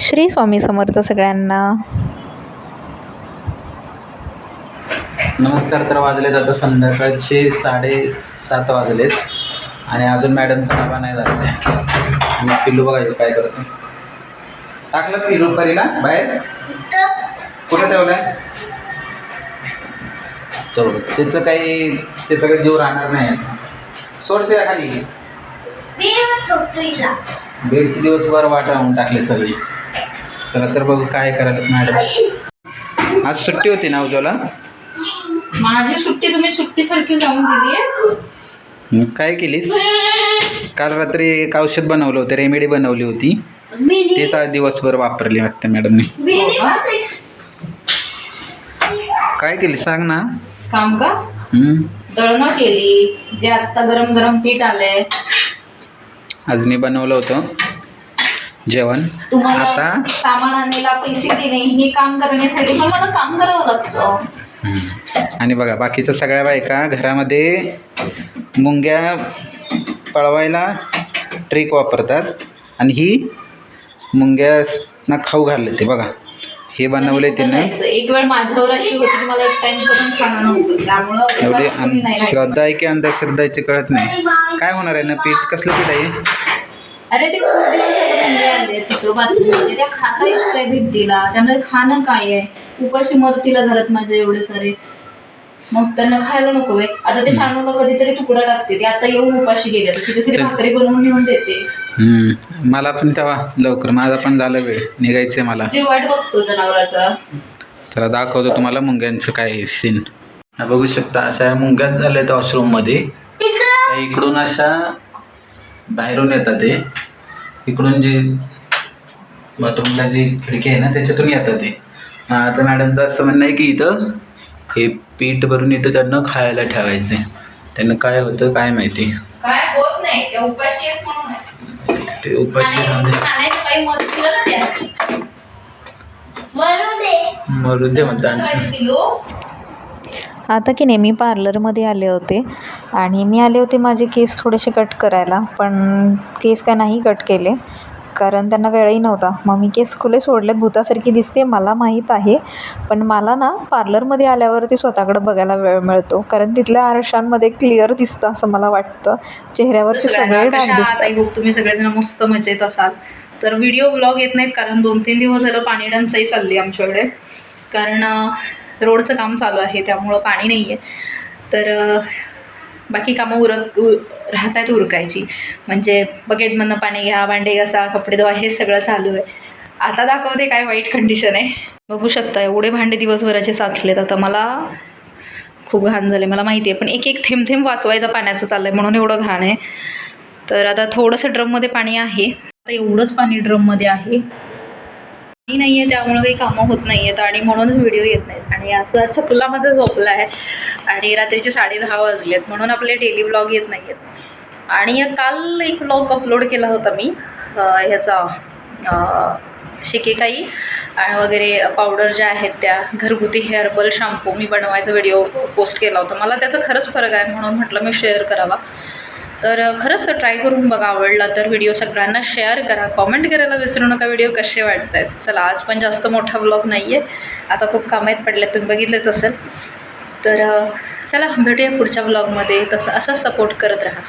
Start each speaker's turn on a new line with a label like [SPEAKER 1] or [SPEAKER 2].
[SPEAKER 1] श्री स्वामी समर्थ सगळ्यांना.
[SPEAKER 2] नमस्कार तर वाजलेत आता संध्याकाळचे साडेसात वाजलेत. आणि अजून मॅडमचा डबा नाही झालेला आहे. आणि पिल्लू बघायचं काय करतो टाकलं पिल्लू परीला बाहेर? कुठं ठेवलंय? तो त्याचं काही त्याचं काही जीव राहणार नाही. सोडते खाली. बेडचे दिवसभर वाट राहून टाकले सगळी. चला तर बघू काय करायला मॅडम. आज सुट्टी होती ना उज्ज्वला
[SPEAKER 3] माझी सुट्टी तुम्ही सुट्टीसारखी जाऊन दिली
[SPEAKER 2] काय केलीस? काल रात्री एक औषध बनवलं होतं रेमेडी बनवली होती. तेच आज दिवसभर वापरली वाटतं मॅडमने काय केली सांग ना.
[SPEAKER 3] काम का?
[SPEAKER 2] हम्म.
[SPEAKER 3] दळणं केली जे आत्ता गरम गरम पीठ आलंय.
[SPEAKER 2] आज मी बनवलं होतं. जेवण.
[SPEAKER 3] तुम्हाला
[SPEAKER 2] आता
[SPEAKER 3] सामान आणायला पैसे देणे हे काम करण्यासाठी पण मला काम करावं लागतं.
[SPEAKER 2] हम्म. आणि बघा बाकीच्या सगळ्या बायका घरामध्ये मुंग्या पळवायला ट्रिक वापरतात. आणि ही मुंग्यांना खाऊ घालले ते बघा. हे बनवले
[SPEAKER 3] कुठं
[SPEAKER 2] तिनं.
[SPEAKER 3] जायचं? एक वेळ माझ्यावर अशी होती की मला एक टाइमचं पण खाणं नव्हतं. त्यामुळं
[SPEAKER 2] एवढी
[SPEAKER 3] उगाच कोणी नाही
[SPEAKER 2] अं-
[SPEAKER 3] राहिलं.
[SPEAKER 2] श्रद्धा आहे की अंधश्रद्धाची कळत नाही. काय होणार आहे ना पीठ कसलं पीठ आहे?
[SPEAKER 3] अरे ते खूप दिवस झाले मुंगे आले तिथं बाथरूममध्ये त्या खाता येत काय भिंतीला. त्यामुळे खाणं काय आहे? उपाशी मरतीला घरात माझे एवढे सारे. मग त्यांना खायला नको आहे आता ते शाणूला कधीतरी तुकडा टाकते. ते आता येऊन उपाशी गेले. तर तिच्यासाठी. भाकरी बनवून नेऊन देते.
[SPEAKER 2] हम्म. मला पण तेव्हा लवकर. माझा पण झालं वेळ. निघायचं मला.
[SPEAKER 3] जे वाट बघतो जनावराचा.
[SPEAKER 2] तर दाखवतो तुम्हाला मुंग्यांचं काय सीन बघू शकता. अशा मुंग्या झाल्या त्या वॉशरूममध्ये त्या इकडून अशा बाहेरून येतात ते. इकडून जी बाथरूमला जी खिडकी आहे ना त्याच्यातून येतात ते. मग आता मॅडमचं असं म्हणणं आहे की इथं हे पीठ भरून इथं त्यांना खायला ठेवायचं आहे त्यांना काय होतं काय माहिती. ते उपाशी
[SPEAKER 3] त्या
[SPEAKER 2] मरू दे. म्हणतात.
[SPEAKER 1] आता की नाही मी पार्लरमध्ये आले होते. आणि मी आले होते माझे केस थोडेसे कट करायला पण केस काय नाही कट केले. कारण त्यांना वेळही नव्हता. मग मी केस खुले सोडले भूतासारखी दिसते मला माहीत आहे. पण मला ना पार्लरमध्ये आल्यावरती स्वतःकडे बघायला वेळ मिळतो. कारण तिथल्या आरशांमध्ये क्लिअर दिसतं असं मला वाटतं. चेहऱ्यावरचे सगळे
[SPEAKER 3] होप तुम्ही सगळेजण मस्त मजेत असाल. तर व्हिडिओ ब्लॉग येत नाहीत कारण दोन तीन दिवस झालं पाणी टंचाई चालली आमच्याकडे. कारण रोडचं काम चालू आहे त्यामुळं पाणी नाही आहे तर बाकी कामं उरत उ राहत आहेत उरकायची. म्हणजे बकेटमधनं पाणी घ्या भांडे घासा कपडे धुवा हे सगळं चालू आहे. आता दाखवते काय वाईट कंडिशन आहे. बघू शकता एवढे भांडे दिवसभराचे साचलेत. आता मला खूप घाण झाले मला माहिती आहे पण एक एक थेंब थेंब वाचवायचं पाण्याचं चाललं आहे म्हणून एवढं घाण आहे. तर आता थोडंसं ड्रममध्ये पाणी आहे. आता एवढंच पाणी ड्रममध्ये आहे. पाणी नाही आहे त्यामुळं काही कामं होत नाही आहेत आणि म्हणूनच व्हिडिओ येत नाहीत. आणि असं छपला माझा झोपला आहे. आणि रात्रीचे साडे दहा वाजलेत. म्हणून आपले डेली व्लॉग येत नाही आहेत आणि काल एक व्लॉग अपलोड केला होता मी. ह्याचा शिके शिकेकाई वगैरे पावडर ज्या आहेत त्या घरगुती हेअरबल शॅम्पू मी बनवायचा व्हिडिओ पोस्ट केला होता. मला त्याचा खरंच फरक आहे म्हणून म्हटलं मी शेअर करावा. तर खरंच तर ट्राय करून बघा आवडला तर व्हिडिओ सगळ्यांना शेअर करा. कॉमेंट करायला विसरू नका व्हिडिओ कसे वाटत आहेत चला आज पण जास्त मोठा व्लॉग नाही आहे आता खूप कामात पडले तुम्ही बघितलंच असेल. तर चला भेटूया पुढच्या व्लॉगमध्ये तसं असंच सपोर्ट करत राहा.